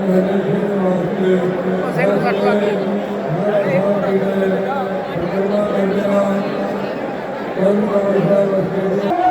Thank you.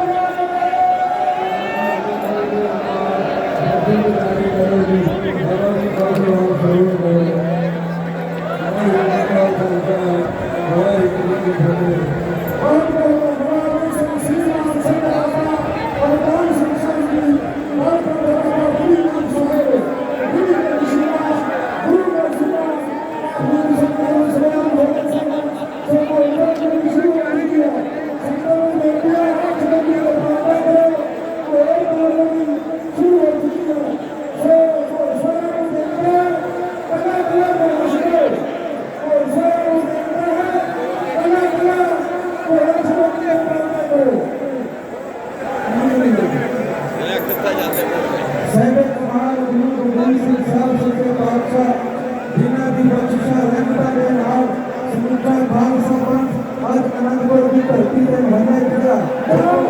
की बख्शिशा रखता है राव सुनता भाग सरपंच आज अनंतपुर की धरती से भरने लगा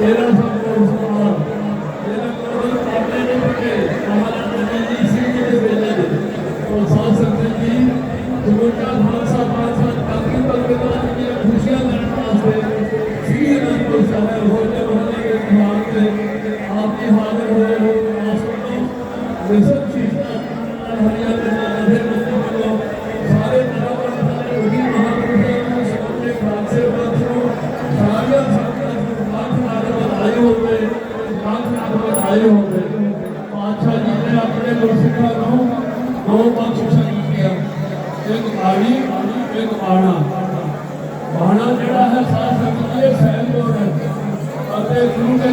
Ele não ਆਏ ਹੋ ਪਾਤਸ਼ਾਹ ਜੀ ਨੇ ਆਪਣੇ ਗੁਰਸਿੱਖਾਂ ਨੂੰ ਦੋ ਬਖਸ਼ਿਸ਼ਾਂ ਕੀਤੀਆਂ ਇੱਕ ਬਾਣੀ ਇੱਕ ਬਾਣਾ ਬਾਣਾ ਜਿਹੜਾ ਹੈ ਸਾਧ ਸੰਗਤ ਦੇ ਸਹਿਯੋਗ ਹੈ ਅਤੇ ਗੁਰੂ ਦੇ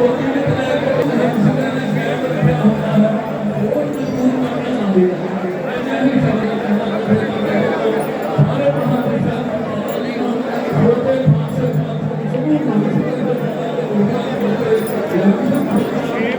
প্রতিটি